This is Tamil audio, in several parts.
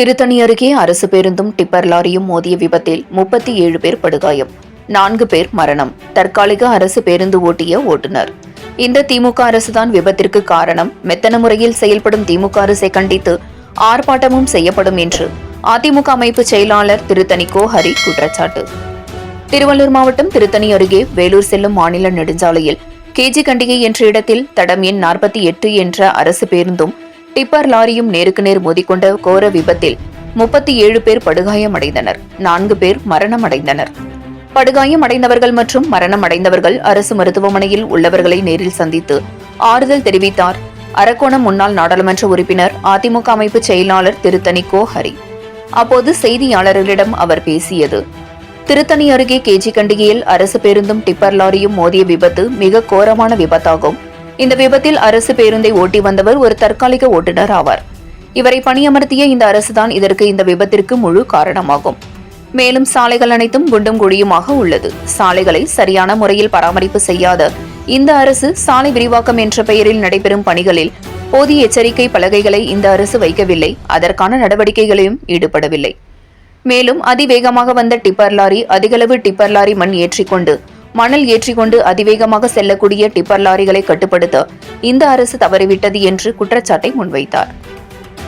திருத்தணி அருகே அரசு பேருந்தும் டிப்பர் லாரியும் மோதிய விபத்தில் முப்பத்தி ஏழு பேர் படுகாயம். நான்கு பேர் மரணம். தற்காலிக அரசு பேருந்து ஓட்டிய ஓட்டுநர். இந்த திமுக அரசுதான் விபத்திற்கு காரணம். மெத்தன முறையில் செயல்படும் திமுக அரசை கண்டித்து ஆர்ப்பாட்டமும் செய்யப்படும் என்று அதிமுக அமைப்பு செயலாளர் திருத்தணி கோ ஹரி குற்றச்சாட்டு. திருவள்ளூர் மாவட்டம் திருத்தணி அருகே வேலூர் செல்லும் மாநில நெடுஞ்சாலையில் கேஜி கண்டிகை என்ற இடத்தில் தடம் எண் நாற்பத்தி எட்டு என்ற அரசு பேருந்தும் டிப்பர் லாரியும் நேருக்கு நேர் மோதிக்கொண்ட கோர விபத்தில் முப்பத்தி ஏழு பேர் படுகாயமடைந்தனர் நான்கு பேர் மரணமடைந்தனர் படுகாயமடைந்தவர்கள் மற்றும் மரணமடைந்தவர்கள் அரசு மருத்துவமனையில் உள்ளவர்களை நேரில் சந்தித்து ஆறுதல் தெரிவித்தார். அரக்கோணம் முன்னாள் நாடாளுமன்ற உறுப்பினர் அதிமுக அமைப்பு செயலாளர் திருத்தணி கோ ஹரி. அப்போது செய்தியாளர்களிடம் அவர் பேசியது திருத்தணி அருகே கேஜி கண்டிகையில் அரசு பேருந்தும் டிப்பர் லாரியும் மோதிய விபத்து மிக கோரமான விபத்தாகும். இந்த விபத்தில் அரசு பேருந்தை ஓட்டி வந்தவர் ஒரு தற்காலிக ஓட்டுநர் ஆவார். இவரை பணியமர்த்திய இந்த அரசுதான் இதற்கு இந்த விபத்திற்கு முழு காரணமாகும். மேலும் சாலைகள் அனைத்தும் குண்டும் குழியுமாக உள்ளது. சாலைகளை சரியான முறையில் பராமரிப்பு செய்யாத இந்த அரசு சாலை விரிவாக்கம் என்ற பெயரில் நடைபெறும் பணிகளில் போதிய எச்சரிக்கை பலகைகளை இந்த அரசு வைக்கவில்லை. அதற்கான நடவடிக்கைகளையும் ஈடுபடவில்லை. மேலும் அதிவேகமாக வந்த டிப்பர் லாரி அதிகளவு டிப்பர் லாரி மண் ஏற்றிக்கொண்டு மணல் ஏற்றிக்கொண்டு அதிவேகமாக செல்லக்கூடிய டிப்பர் லாரிகளை கட்டுப்படுத்த இந்த அரசு தவறிவிட்டது என்று குற்றச்சாட்டை முன்வைத்தார்.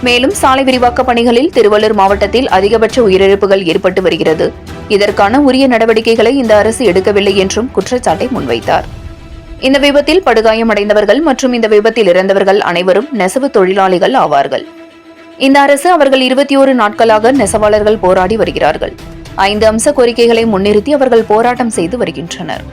மேலும் சாலை விரிவாக்க பணிகளில் திருவள்ளூர் மாவட்டத்தில் அதிகபட்ச உயிரிழப்புகள் ஏற்பட்டு வருகிறது. இதற்கான உரிய நடவடிக்கைகளை இந்த அரசு எடுக்கவில்லை என்றும் குற்றச்சாட்டை முன்வைத்தார். இந்த விபத்தில் படுகாயமடைந்தவர்கள் மற்றும் இந்த விபத்தில் இறந்தவர்கள் அனைவரும் நெசவு தொழிலாளிகள் ஆவார்கள். இந்த அரசு அவர்கள் இருபத்தி ஒரு நாட்களாக நெசவாளர்கள் போராடி வருகிறார்கள். ஐந்து அம்ச கோரிக்கைகளை முன்னிறுத்தி அவர்கள் போராட்டம் செய்து வருகின்றனர்.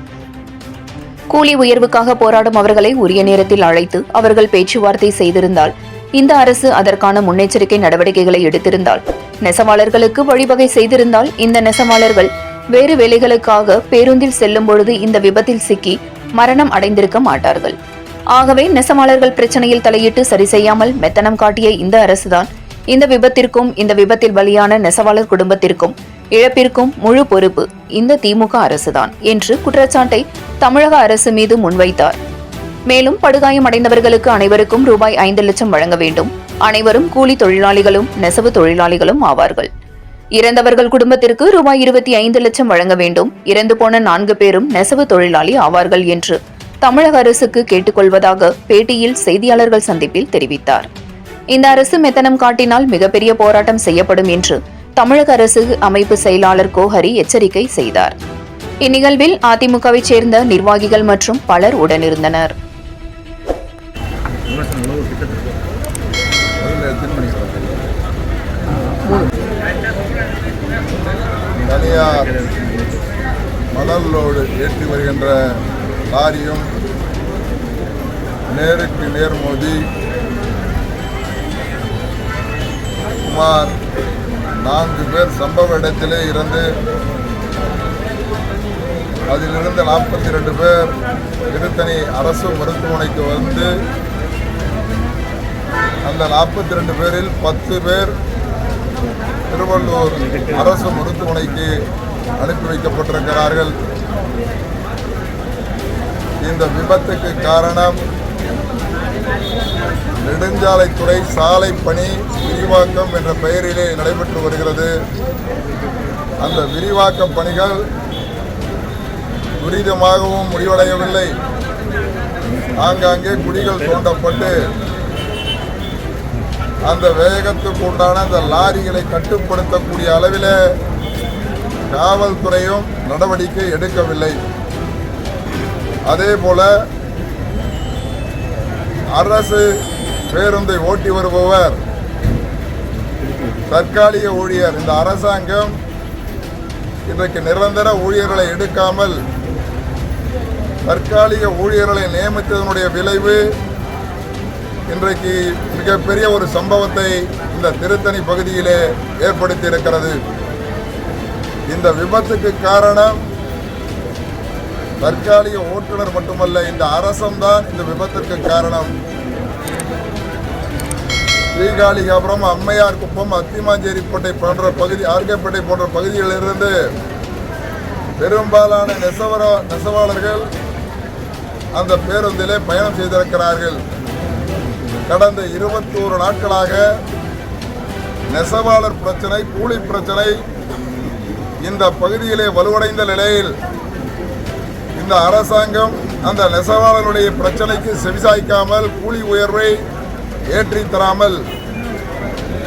கூலி உயர்வுக்காக போராடும் அவர்களை உரிய நேரத்தில் அழைத்து அவர்கள் பேச்சுவார்த்தை செய்திருந்தால் இந்த அரசு அதற்கான முன்னெச்சரிக்கை நடவடிக்கைகளை எடுத்திருந்தால் நெசவாளர்களுக்கு வழிவகை செய்திருந்தால் இந்த நெசவாளர்கள் வேறு வேலைகளுக்காக பேருந்தில் செல்லும் பொழுது இந்த விபத்தில் சிக்கி மரணம் அடைந்திருக்க மாட்டார்கள். ஆகவே நெசவாளர்கள் பிரச்சனையில் தலையிட்டு சரி செய்யாமல் மெத்தனம் காட்டிய இந்த அரசுதான் இந்த விபத்திற்கும் இந்த விபத்தில் பலியான நெசவாளர் குடும்பத்திற்கும் இழப்பிற்கும் முழு பொறுப்பு இந்த திமுக அரசுதான் என்று குற்றச்சாட்டை தமிழக அரசு மீது முன்வைத்தார். மேலும் படுகாயமடைந்தவர்களுக்கு அனைவருக்கும் ரூபாய் ஐந்து லட்சம் வழங்க வேண்டும். அனைவரும் கூலி தொழிலாளிகளும் நெசவு தொழிலாளிகளும் ஆவார்கள். இறந்தவர்கள் குடும்பத்திற்கு ரூபாய் இருபத்தி ஐந்து லட்சம் வழங்க வேண்டும். இறந்து போன நான்கு பேரும் நெசவு தொழிலாளி ஆவார்கள் என்று தமிழக அரசுக்கு கேட்டுக்கொள்வதாக பேட்டியில் செய்தியாளர்கள் சந்திப்பில் தெரிவித்தார். இந்த அரசு மெத்தனம் காட்டினால் மிகப்பெரிய போராட்டம் செய்யப்படும் என்று தமிழக அரசு அமைப்பு செயலாளர் கோஹரி எச்சரிக்கை செய்தார். இந்நிகழ்வில் அதிமுகவைச் சேர்ந்த நிர்வாகிகள் மற்றும் பலர் உடனிருந்தனர். தனியார் ஏற்றி வருகின்ற லாரியும் நேருக்கு நேர் மோதி சுமார் நான்கு பேர் சம்பவ இடத்திலே இருந்து அதிலிருந்து நாற்பத்தி ரெண்டு பேர் திருத்தணி அரசு மருத்துவமனைக்கு வந்து அந்த நாற்பத்தி ரெண்டு பேரில் பத்து பேர் திருவள்ளூர் அரசு மருத்துவமனைக்கு அனுப்பி வைக்கப்பட்டிருக்கிறார்கள். இந்த விபத்துக்கு காரணம் நெடுஞ்சாலைத்துறை சாலை பணி விரிவாக்கம் என்ற பெயரிலே நடைபெற்று வருகிறது. அந்த விரிவாக்க பணிகள் துரிதமாகவும் முடிவடையவில்லை. ஆங்காங்கே குடிகள் தோண்டப்பட்டு அந்த வேகத்துக்கு உண்டான அந்த லாரிகளை கட்டுப்படுத்தக்கூடிய அளவில் காவல்துறையும் நடவடிக்கை எடுக்கவில்லை. அதே போல அரசு பேருந்தை ஓட்டி வருபவர். தற்காலிக ஊழியர் இந்த அரசாங்கம் இன்றைக்கு நிரந்தர ஊழியர்களை எடுக்காமல் தற்காலிக ஊழியர்களை நியமித்ததனுடைய விளைவு இன்றைக்கு மிகப்பெரிய ஒரு சம்பவத்தை இந்த திருத்தணி பகுதியிலே ஏற்படுத்தி இருக்கிறது இந்த விபத்துக்கு காரணம் தற்காலிக ஓட்டுநர் மட்டுமல்ல இந்த அரசம்தான் இந்த விபத்திற்கு காரணம். ஸ்ரீகாளிகாபுரம் அம்மையார் குப்பம் அத்திமாஞ்சேரிப்பேட்டை போன்ற பகுதி ஆர்கேப்பேட்டை போன்ற பகுதிகளிலிருந்து பெரும்பாலான நெசவர நெசவாளர்கள் அந்த பேருந்திலே பயணம் செய்திருக்கிறார்கள். கடந்த இருபத்தோரு நாட்களாக நெசவாளர் பிரச்சனை கூலி பிரச்சனை இந்த பகுதியிலே வலுவடைந்த நிலையில் இந்த அரசாங்கம் அந்த நெசவாளருடைய பிரச்சனைக்கு செவிசாய்க்காமல் கூலி உயர்வை ஏற்றி தராமல்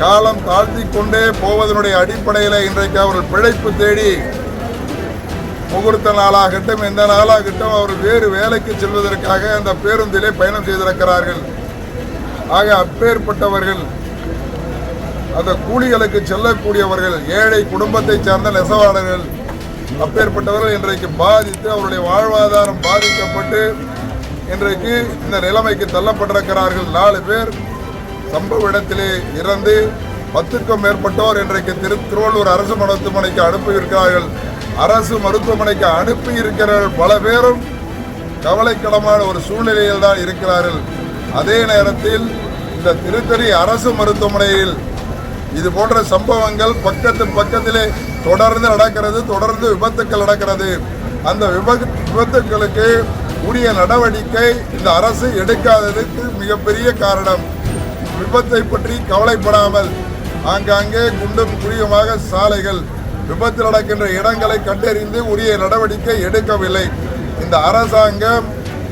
காலம் தாழ்த்தி கொண்டே போவதனுடைய அடிப்படையில் இன்றைக்கு அவர்கள் பிழைப்பு தேடி முகூர்த்த நாளாகட்டும் எந்த நாளாகட்டும் அவர்கள் வேறு வேலைக்கு செல்வதற்காக அந்த பேருந்திலே பயணம் செய்திருக்கிறார்கள். ஆக அப்பேற்பட்டவர்கள் அந்த கூலிகளுக்கு செல்லக்கூடியவர்கள் ஏழை குடும்பத்தைச் சார்ந்த நெசவாளர்கள் அப்பேற்பட்டவர்கள் இன்றைக்கு பாதித்து அவருடைய வாழ்வாதாரம் பாதிக்கப்பட்டு இன்றைக்கு இந்த நிலைமைக்கு தள்ளப்பட்டிருக்கிறார்கள். நாலு பேர் சம்பவ இடத்திலே இறந்து பத்துக்கும் மேற்பட்டோர் இன்றைக்கு திரு திருவள்ளூர் அரசு மருத்துவமனைக்கு அனுப்பியிருக்கிறார்கள். அரசு மருத்துவமனைக்கு அனுப்பி இருக்கிறார்கள் பல பேரும் கவலைக்கிடமான ஒரு சூழ்நிலையில் தான் இருக்கிறார்கள். அதே நேரத்தில் இந்த திருத்தணி அரசு மருத்துவமனையில் இது போன்ற சம்பவங்கள் பக்கத்து பக்கத்திலே தொடர்ந்து நடக்கிறது தொடர்ந்து விபத்துக்கள் நடக்கிறது. அந்த விபத்து விபத்துக்களுக்கு உரிய நடவடிக்கை இந்த அரசு எடுக்காததுக்கு மிகப்பெரிய காரணம். விபத்தை பற்றி கவலைப்படாமல் ஆங்காங்கே குண்டும் குழியுமாக சாலைகள் விபத்து நடக்கின்ற இடங்களை கண்டறிந்து உரிய நடவடிக்கை எடுக்கவில்லை. இந்த அரசாங்கம்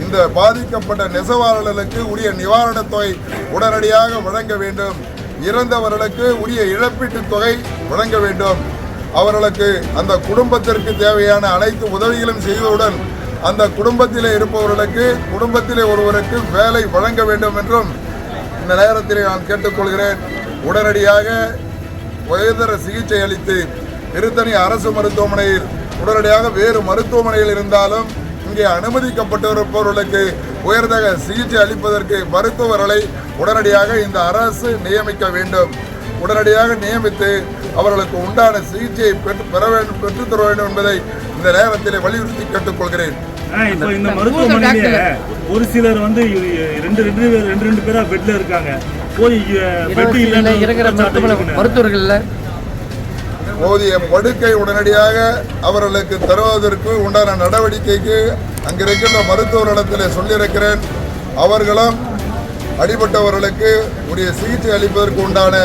இந்த பாதிக்கப்பட்ட நெசவாளர்களுக்கு உரிய நிவாரணத் தொகை உடனடியாக வழங்க வேண்டும். இறந்தவர்களுக்கு உரிய இழப்பீட்டுத் தொகை வழங்க வேண்டும். அவர்களுக்கு அந்த குடும்பத்திற்கு தேவையான அனைத்து உதவிகளும் செய்தவுடன் அந்த குடும்பத்திலே இருப்பவர்களுக்கு குடும்பத்திலே ஒருவருக்கு வேலை வழங்க வேண்டும் என்றும் இந்த நேரத்தில் நான் கேட்டுக்கொள்கிறேன். உடனடியாக உயர்தர சிகிச்சை அளித்து திருத்தணி அரசு மருத்துவமனையில் உடனடியாக வேறு மருத்துவமனையில் இருந்தாலும் இங்கே அனுமதிக்கப்பட்டிருப்பவர்களுக்கு உயர்தர சிகிச்சை அளிப்பதற்கு மருத்துவர்களை உடனடியாக இந்த அரசு நியமிக்க வேண்டும். உடனடியாக நியமித்து அவர்களுக்கு உண்டான சிகிச்சையை பெற்று பெற வேண்டும் பெற்றுத்தர வேண்டும் என்பதை இந்த நேரத்தில் வலியுறுத்தி கேட்டுக்கொள்கிறேன். இப்போ இந்த மருத்துவமனையில ஒரு சிலர் வந்து ரெண்டு ரெண்டு பேர் ரெண்டு ரெண்டு பேரா பெட்ல இருக்காங்க. போய் பெட் இல்லைன்னு இருக்கிற. மருத்துவர்கள்ல. போதிய படுக்கை உடனடியாக அவர்களுக்கு தருவதற்கு உண்டான நடவடிக்கைக்கு அங்கிருக்கின்ற மருத்துவரிடத்தில் சொல்லியிருக்கிறேன். அவர்களும் அடிபட்டவர்களுக்கு உரிய சிகிச்சை அளிப்பதற்கு உண்டான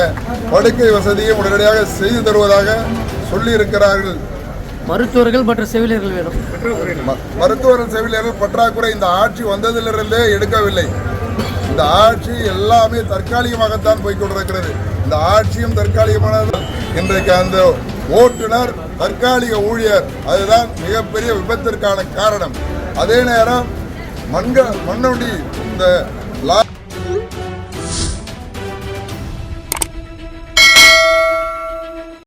படுக்கை வசதியும் உடனடியாக செய்து தருவதாக சொல்லியிருக்கிறார்கள். மருத்துவர்கள் மற்றும் செவிலியர்கள் வேணும். மருத்துவர்கள் செவிலியர்கள் பற்றாக்குறை இந்த ஆட்சி வந்ததிலிருந்தே எடுக்கவில்லை. இந்த ஆட்சி எல்லாமே தற்காலிகமாகத்தான் போய் கொண்டிருக்கிறது. இந்த ஆட்சியும் தற்காலிகமானது. இன்றைக்கு அந்த ஓட்டுநர் தற்காலிக ஊழியர் அதுதான் மிகப்பெரிய விபத்திற்கான காரணம். அதே நேரம் மண்க மண்ணுண்டி இந்த லா